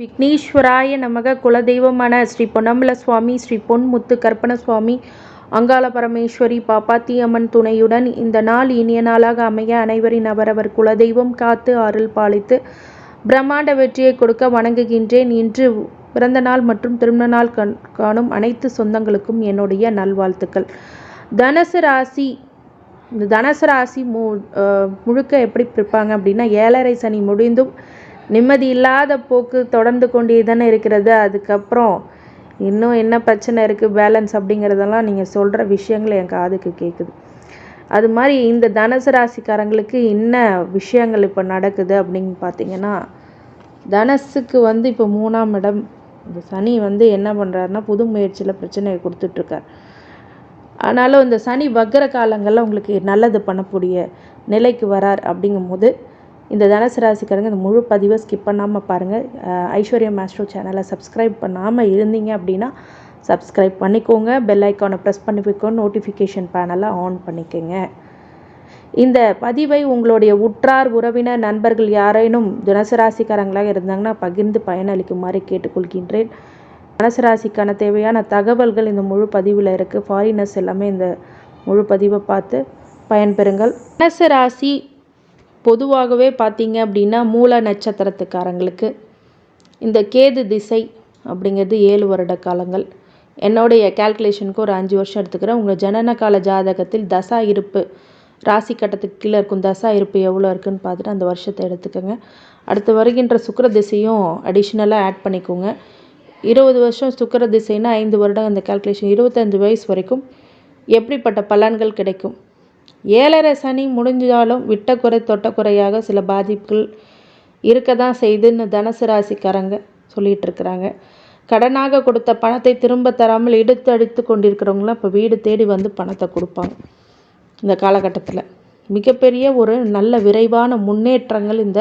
விக்னேஸ்வராய நமக குலதெய்வமான ஸ்ரீ பொன்னம்பல சுவாமி ஸ்ரீ பொன்முத்து கற்பன சுவாமி அங்காள பரமேஸ்வரி பாப்பாத்தியம்மன் துணையுடன் இந்த நாள் இனிய நாளாக அமைய அனைவரின் அவரவர் குலதெய்வம் காத்து அருள் பாலித்து பிரம்மாண்ட வெற்றியை கொடுக்க வணங்குகின்றேன். இன்று பிறந்த நாள் மற்றும் திருமண நாள் காணும் அனைத்து சொந்தங்களுக்கும் என்னுடைய நல்வாழ்த்துக்கள். தனுசு ராசி இந்த தனுசு ராசி மு முழுக்க எப்படி பிரிப்பாங்க அப்படின்னா ஏழரை சனி முடிந்தும் நிம்மதி இல்லாத போக்கு தொடர்ந்து கொண்டே தானே இருக்கிறது. அதுக்கப்புறம் இன்னும் என்ன பிரச்சனை இருக்குது பேலன்ஸ் அப்படிங்கிறதெல்லாம் நீங்கள் சொல்கிற விஷயங்கள் என் காதுக்கு கேட்குது அது மாதிரி இந்த தனுசு ராசிக்காரங்களுக்கு என்ன விஷயங்கள் இப்போ நடக்குது அப்படின்னு பார்த்தீங்கன்னா தனசுக்கு வந்து இப்போ மூணாம் இடம் இந்த சனி வந்து என்ன பண்ணுறாருன்னா புது முயற்சியில் பிரச்சனையை கொடுத்துட்ருக்கார். ஆனாலும் இந்த சனி வக்கர காலங்களில் உங்களுக்கு நல்லது பண்ணக்கூடிய நிலைக்கு வரார் அப்படிங்கும்போது இந்த தனுசு ராசிக்காரங்க இந்த முழு பதிவை ஸ்கிப் பண்ணாமல் பாருங்கள் ஐஸ்வர்யா மேஸ்ட்ரோ சேனலை சப்ஸ்கிரைப் பண்ணாமல் இருந்தீங்க அப்படின்னா சப்ஸ்கிரைப் பண்ணிக்கோங்க. பெல் ஐக்கானை ப்ரெஸ் பண்ணிக்கோ நோட்டிஃபிகேஷன் பேனலை ஆன் பண்ணிக்கோங்க. இந்த பதிவை உங்களுடைய உற்றார் உறவினர் நண்பர்கள் யாரேனும் தனுசு ராசிக்காரங்களாக இருந்தாங்கன்னா பகிர்ந்து பயனளிக்குமாறு கேட்டுக்கொள்கின்றேன். தனுசு ராசிக்கான தேவையான தகவல்கள் இந்த முழு பதிவில் இருக்குது ஃபாரினர்ஸ் எல்லாமே இந்த முழு பதிவை பார்த்து பயன்பெறுங்கள். தனசு ராசி பொதுவாகவே பார்த்தீங்க அப்படின்னா மூல நட்சத்திரத்துக்காரங்களுக்கு இந்த கேது திசை அப்படிங்கிறது ஏழு வருட காலங்கள். என்னுடைய கேல்குலேஷனுக்கு ஒரு அஞ்சு வருஷம் எடுத்துக்கிறேன். உங்கள் ஜனன கால ஜாதகத்தில் தசா இருப்பு ராசி கட்டத்துக்கு கீழே இருக்கும் தசா இருப்பு எவ்வளோ இருக்குதுன்னு பார்த்துட்டு அந்த வருஷத்தை எடுத்துக்கோங்க. அடுத்து வருகின்ற சுக்கர திசையும் அடிஷ்னலாக ஆட் பண்ணிக்கோங்க. இருபது வருஷம் சுக்கர திசைன்னா ஐந்து வருடம் அந்த கேல்குலேஷன் இருபத்தஞ்சு வயசு வரைக்கும் எப்படிப்பட்ட பலன்கள் கிடைக்கும்? ஏழரை சனி முடிஞ்சாலும் விட்டக்குறை தொட்டக்குறையாக சில பாதிப்புகள் இருக்க தான் செய்துன்னு தனுசு ராசிக்காரங்க சொல்லிகிட்டு இருக்கிறாங்க கடனாக கொடுத்த பணத்தை திரும்ப தராமல் இடுத்து அடித்து கொண்டிருக்கிறவங்களாம் இப்போ வீடு தேடி வந்து பணத்தை கொடுப்பாங்க இந்த காலகட்டத்தில். மிகப்பெரிய ஒரு நல்ல விரைவான முன்னேற்றங்கள் இந்த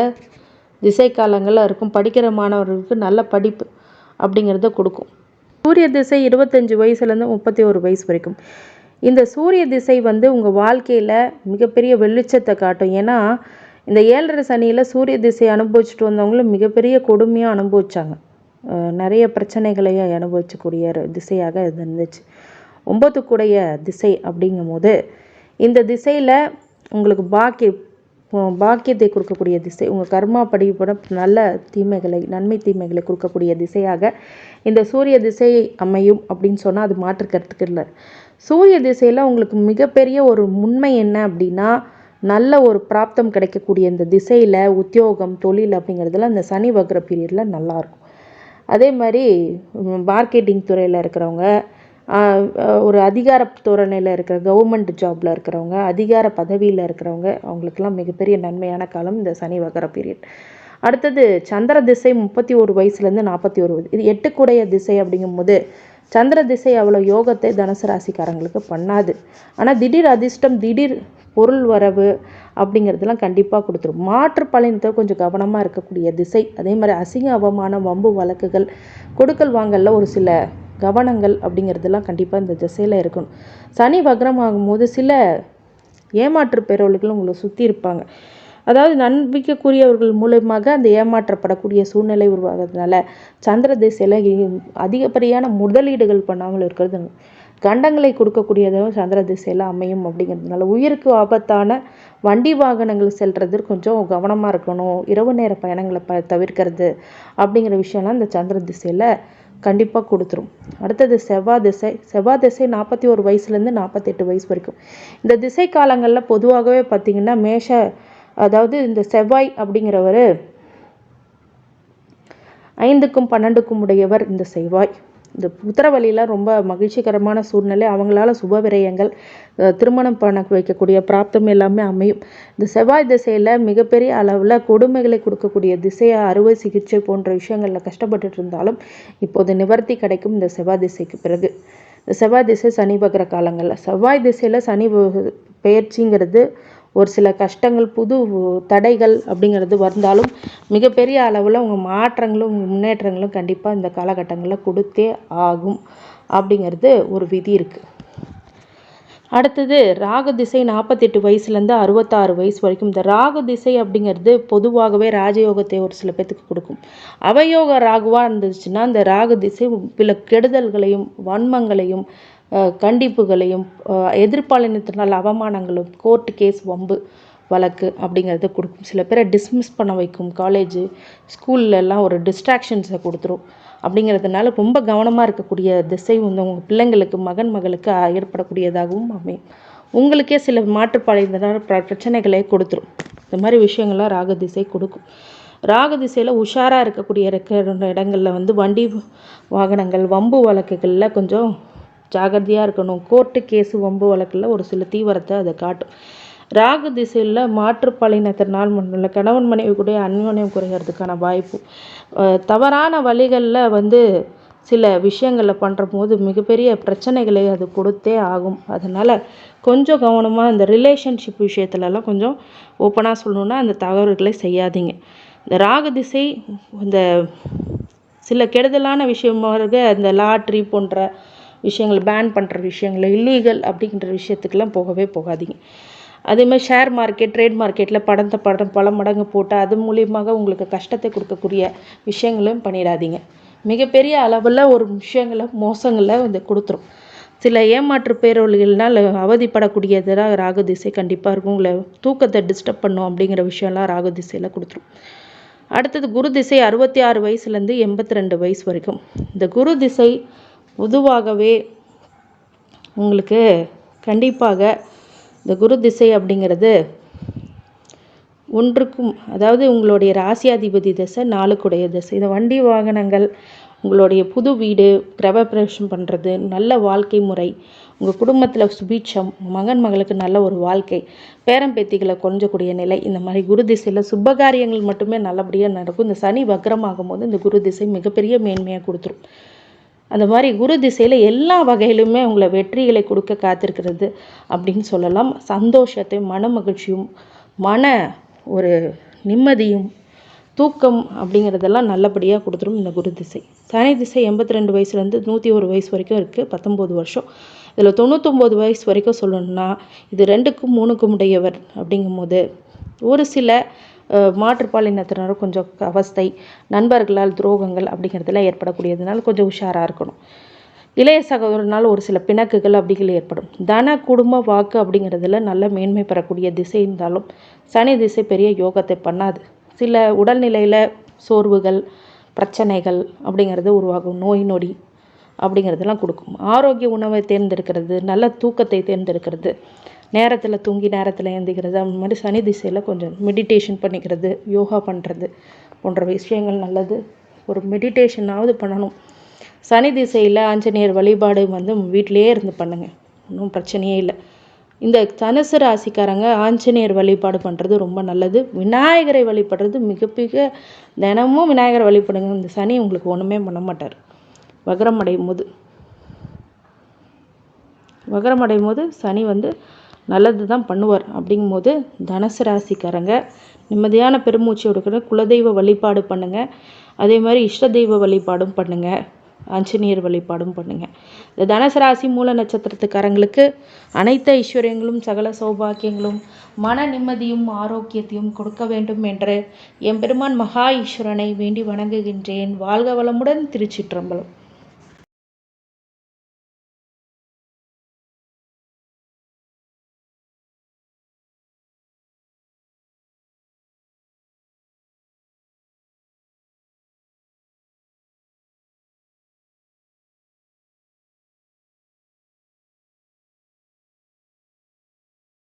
திசை காலங்களில் இருக்கும். படிக்கிற மாணவர்களுக்கு நல்ல படிப்பு அப்படிங்கிறத கொடுக்கும். சூரிய திசை இருபத்தஞ்சி வயசுலேருந்து முப்பத்தி ஒரு வயசு வரைக்கும். இந்த சூரிய திசை வந்து உங்கள் வாழ்க்கையில் மிகப்பெரிய வெளிச்சத்தை காட்டும். ஏன்னா இந்த ஏழரை சனியில் சூரிய திசை அனுபவிச்சுட்டு வந்தவங்களும் மிகப்பெரிய கொடுமையாக அனுபவித்தாங்க நிறைய பிரச்சனைகளையும் அனுபவிச்சக்கூடிய திசையாக இது இருந்துச்சு. ஒம்பத்துக்குடைய திசை அப்படிங்கும் போது இந்த திசையில் உங்களுக்கு பாக்கிய பாக்கியத்தை கொடுக்கக்கூடிய திசை உங்கள் கர்மா படிப்பட நல்ல தீமைகளை நன்மை தீமைகளை கொடுக்கக்கூடிய திசையாக இந்த சூரிய திசை அமையும் அப்படின்னு சொன்னால் அது மாற்றுக்கிறதுக்கு இல்லை. சூரிய திசையில் உங்களுக்கு மிகப்பெரிய ஒரு உண்மை என்ன அப்படின்னா நல்ல ஒரு பிராப்தம் கிடைக்கக்கூடிய இந்த திசையில் உத்தியோகம் தொழில் அப்படிங்கிறதுல இந்த சனி வக்ர பீரியடில் நல்லாயிருக்கும் அதே மாதிரி மார்க்கெட்டிங் துறையில் இருக்கிறவங்க ஒரு அதிகார தோரணையில் இருக்கிற கவர்மெண்ட் ஜாபில் இருக்கிறவங்க அதிகார பதவியில் இருக்கிறவங்க அவங்களுக்கெல்லாம் மிகப்பெரிய நன்மையான காலம் இந்த சனி வகர பீரியட் அடுத்தது சந்திர திசை முப்பத்தி ஒரு வயசுலேருந்து நாற்பத்தி ஒரு இது எட்டுக்குடைய திசை அப்படிங்கும்போது சந்திர திசை அவ்வளோ யோகத்தை தனுசு ராசிக்காரங்களுக்கு பண்ணாது. ஆனால் திடீர் அதிர்ஷ்டம் திடீர் பொருள் வரவு அப்படிங்கிறதுலாம் கண்டிப்பாக கொடுத்துரும். மாற்று பலனத்தை கொஞ்சம் கவனமாக இருக்கக்கூடிய திசை. அதே மாதிரி அசிங்க அவமானம் வம்பு வழக்குகள் கொடுக்கல் வாங்கலில் ஒரு சில கவனங்கள் அப்படிங்கிறதுலாம் கண்டிப்பாக இந்த திசையில் இருக்கணும். சனி வக்ரம் ஆகும்போது சில ஏமாற்று பெறவர்கள் உங்களை சுற்றி இருப்பாங்க. அதாவது நம்பிக்கைக்குரியவர்கள் மூலயமாக அந்த ஏமாற்றப்படக்கூடிய சூழ்நிலை உருவாகிறதுனால சந்திர திசையில் அதிகப்படியான முதலீடுகள் பண்ணாமல் இருக்கிறது. கண்டங்களை கொடுக்கக்கூடியதும் சந்திர திசையில் அமையும் அப்படிங்கிறதுனால உயிருக்கு ஆபத்தான வண்டி வாகனங்கள் செல்றது கொஞ்சம் கவனமாக இருக்கணும். இரவு நேர பயணங்களை ப தவிர்க்கிறது அப்படிங்கிற விஷயம்லாம் இந்த சந்திர திசையில் கண்டிப்பாக கொடுத்துரும். அடுத்தது செவ்வாய் திசை. செவ்வாய் திசை நாற்பத்தி ஒரு வயசுலேருந்து நாற்பத்தெட்டு வயசு வரைக்கும். இந்த திசை காலங்களில் பொதுவாகவே பார்த்திங்கன்னா மேஷ அதாவது இந்த செவ்வாய் அப்படிங்கிறவர் ஐந்துக்கும் பன்னெண்டுக்கும் உடையவர் இந்த செவ்வாய். இந்த புத்திரவழியில் ரொம்ப மகிழ்ச்சிகரமான சூழ்நிலை. அவங்களால சுப விரயங்கள் திருமணம் பண்ண வைக்கக்கூடிய பிராப்தம் எல்லாமே அமையும். இந்த செவ்வாய் திசையில் மிகப்பெரிய அளவில் கொடுமைகளை கொடுக்கக்கூடிய திசையை அறுவை சிகிச்சை போன்ற விஷயங்களில் கஷ்டப்பட்டுட்டு இருந்தாலும் இப்போது நிவர்த்தி கிடைக்கும் இந்த செவ்வாய் திசைக்கு பிறகு. இந்த செவ்வாய் திசை சனி பகிர காலங்களில். செவ்வாய் திசையில் சனி பெயர்ச்சிங்கிறது ஒரு சில கஷ்டங்கள் புது தடைகள் அப்படிங்கிறது வந்தாலும் மிகப்பெரிய அளவில் உங்கள் மாற்றங்களும் முன்னேற்றங்களும் கண்டிப்பாக இந்த காலகட்டங்களில் கொடுத்தே ஆகும் அப்படிங்கிறது ஒரு விதி இருக்குது அடுத்தது ராகு திசை நாற்பத்தெட்டு வயசுலேருந்து அறுபத்தாறு வயசு வரைக்கும். இந்த ராகு திசை அப்படிங்கிறது பொதுவாகவே ராஜயோகத்தை ஒரு சில பேர்த்துக்கு கொடுக்கும். அவயோக ராகுவாக இருந்துச்சுன்னா இந்த ராகு திசை சில கெடுதல்களையும் வன்மங்களையும் கண்டிப்புகளையும் எதிர்பாலினத்தினால் அவமானங்களும் கோர்ட்டு கேஸ் வம்பு வழக்கு அப்படிங்கிறத கொடுக்கும். சில பேரை டிஸ்மிஸ் பண்ண வைக்கும். காலேஜு ஸ்கூல்லலாம் ஒரு டிஸ்ட்ராக்ஷன்ஸை கொடுத்துரும். அப்படிங்கிறதுனால ரொம்ப கவனமாக இருக்கக்கூடிய திசை வந்து உங்கள் பிள்ளைங்களுக்கு மகன் மகளுக்கு ஏற்படக்கூடியதாகவும் அமையும். உங்களுக்கே சில மாற்றுப்பாளையத்தினால் பிரச்சனைகளை கொடுத்துரும். இந்த மாதிரி விஷயங்கள்லாம் ராக திசை கொடுக்கும். ராக திசையில் உஷாராக இருக்கக்கூடிய இருக்கிற இடங்களில் வந்து வண்டி வாகனங்கள் வம்பு வழக்குகளில் கொஞ்சம் ஜாகிரதையாக இருக்கணும். கோர்ட்டு கேஸு வம்பு வழக்கில் ஒரு சில தீவிரத்தை அதை காட்டும். ராகு திசையில் மாற்றுப்பாலினத்தினால் மட்டும் கணவன் மனைவி கூட அன்யோன்யம் குறைகிறதுக்கான வாய்ப்பு. தவறான வழிகளில் வந்து சில விஷயங்களை பண்ணுறபோது மிகப்பெரிய பிரச்சனைகளை அது கொடுத்தே ஆகும். அதனால் கொஞ்சம் கவனமாக இந்த ரிலேஷன்ஷிப் விஷயத்துலலாம் கொஞ்சம் ஓப்பனாக சொல்லணுன்னா அந்த தகவல்களை செய்யாதீங்க. இந்த ராகு திசை இந்த சில கெடுதலான விஷயமாக இந்த லாட்ரி போன்ற விஷயங்கள் பேன் பண்ணுற விஷயங்கள் இல்லீகல் அப்படிங்கிற விஷயத்துக்கெல்லாம் போகவே போகாதீங்க. அதேமாதிரி ஷேர் மார்க்கெட் ட்ரேட் மார்க்கெட்டில் படத்தை படம் பல மடங்கு போட்டு அது மூலியமாக உங்களுக்கு கஷ்டத்தை கொடுக்கக்கூடிய விஷயங்களும் பண்ணிடாதீங்க. மிகப்பெரிய அளவில் ஒரு விஷயங்களை மோசங்களை வந்து கொடுத்துரும். சில ஏமாற்று பேரொழிகள்னால் அவதிப்படக்கூடியதாக ராகு திசை கண்டிப்பாக இருக்கும். உங்களை தூக்கத்தை டிஸ்டர்ப் பண்ணும் அப்படிங்கிற விஷயம்லாம் ராகு திசையில் கொடுத்துரும். அடுத்தது குரு திசை அறுபத்தி ஆறு வயசுலேருந்து எண்பத்தி ரெண்டு வயசு வரைக்கும். இந்த குரு திசை பொதுவாகவே உங்களுக்கு கண்டிப்பாக இந்த குரு திசை அப்படிங்கிறது ஒன்றுக்கும் அதாவது உங்களுடைய ராசியாதிபதி திசை நாளுக்குடைய திசை. இந்த வண்டி வாகனங்கள் உங்களுடைய புது வீடு கிரகப்பிரவேசம் பண்ணுறது நல்ல வாழ்க்கை முறை உங்கள் குடும்பத்தில் சுபீட்சம் மகன் மகளுக்கு நல்ல ஒரு வாழ்க்கை பேரம்பேத்திகளை கொஞ்சக்கூடிய நிலை இந்த மாதிரி குரு திசையில் சுபகாரியங்கள் மட்டுமே நல்லபடியாக நடக்கும். இந்த சனி வக்ரமாகும் போது இந்த குரு திசை மிகப்பெரிய மேன்மையாக கொடுத்துரும். அந்த மாதிரி குரு திசையில் எல்லா வகையிலுமே உங்களை வெற்றிகளை கொடுக்க காத்திருக்கிறது அப்படின்னு சொல்லலாம். சந்தோஷத்தையும் மன மகிழ்ச்சியும் மன ஒரு நிம்மதியும் தூக்கம் அப்படிங்கிறதெல்லாம் நல்லபடியாக கொடுத்துரும் இந்த குரு திசை. சனி திசை எண்பத்தி ரெண்டு வயசுலேருந்து நூற்றி ஒரு வயசு வரைக்கும் இருக்குது பத்தொம்போது வருஷம். இதில் தொண்ணூத்தொம்பது வயசு வரைக்கும் சொல்லணும்னா இது ரெண்டுக்கும் மூணுக்கும் உடையவர் அப்படிங்கும்போது ஒரு சில மாற்றுப்பாலினத்தினரும் கொஞ்சம் அவஸ்தை நண்பர்களால் துரோகங்கள் அப்படிங்கிறதுலாம் ஏற்படக்கூடியதுனால கொஞ்சம் உஷாராக இருக்கணும். இளைய சகோதரனால் ஒரு சில பிணக்குகள் அப்படிகள் ஏற்படும். தன குடும்ப வாக்கு அப்படிங்கிறதுல நல்ல மேன்மை பெறக்கூடிய திசை இருந்தாலும் சனி திசை பெரிய யோகத்தை பண்ணாது. சில உடல்நிலையில் சோர்வுகள் பிரச்சனைகள் அப்படிங்கிறது உருவாகும். நோய் நொடி அப்படிங்கிறதெல்லாம் கொடுக்கும். ஆரோக்கிய உணவை தேர்ந்தெடுக்கிறது நல்ல தூக்கத்தை தேர்ந்தெடுக்கிறது நேரத்தில் தூங்கி நேரத்தில் எழுந்திக்கிறது. அந்த மாதிரி சனி திசையில் கொஞ்சம் மெடிடேஷன் பண்ணிக்கிறது யோகா பண்ணுறது போன்ற விஷயங்கள் நல்லது. ஒரு மெடிடேஷனாவது பண்ணணும். சனி திசையில் ஆஞ்சநேயர் வழிபாடு வந்து வீட்டிலேயே இருந்து பண்ணுங்கள் ஒன்றும் பிரச்சனையே இல்லை. இந்த தனுசு ராசிக்காரங்க ஆஞ்சநேயர் வழிபாடு பண்ணுறது ரொம்ப நல்லது. விநாயகரை வழிபடுறது மிக தினமும் விநாயகரை வழிபடுங்க. இந்த சனி உங்களுக்கு ஒன்றுமே பண்ண மாட்டார். வகரம் அடையும் போது. வகரம் அடையும் போது சனி வந்து நல்லது தான் பண்ணுவார். அப்படிங்கும்போது தனுசு ராசிக்காரங்க நிம்மதியான பெருமூச்சு எடுக்கணும் குலதெய்வ வழிபாடு பண்ணுங்கள் அதே மாதிரி இஷ்ட தெய்வ வழிபாடும் பண்ணுங்கள் ஆஞ்சநேயர் வழிபாடும் பண்ணுங்கள் இந்த தனுசு ராசி மூல நட்சத்திரத்துக்காரங்களுக்கு அனைத்து ஐஸ்வர்யங்களும் சகல சௌபாக்கியங்களும் மன நிம்மதியும் ஆரோக்கியத்தையும் கொடுக்க வேண்டும் என்று எம்பெருமான் மகா ஈஸ்வரனை வேண்டி வணங்குகின்றேன். வாழ்க வளமுடன் திருச்சிற்றம்பலம்.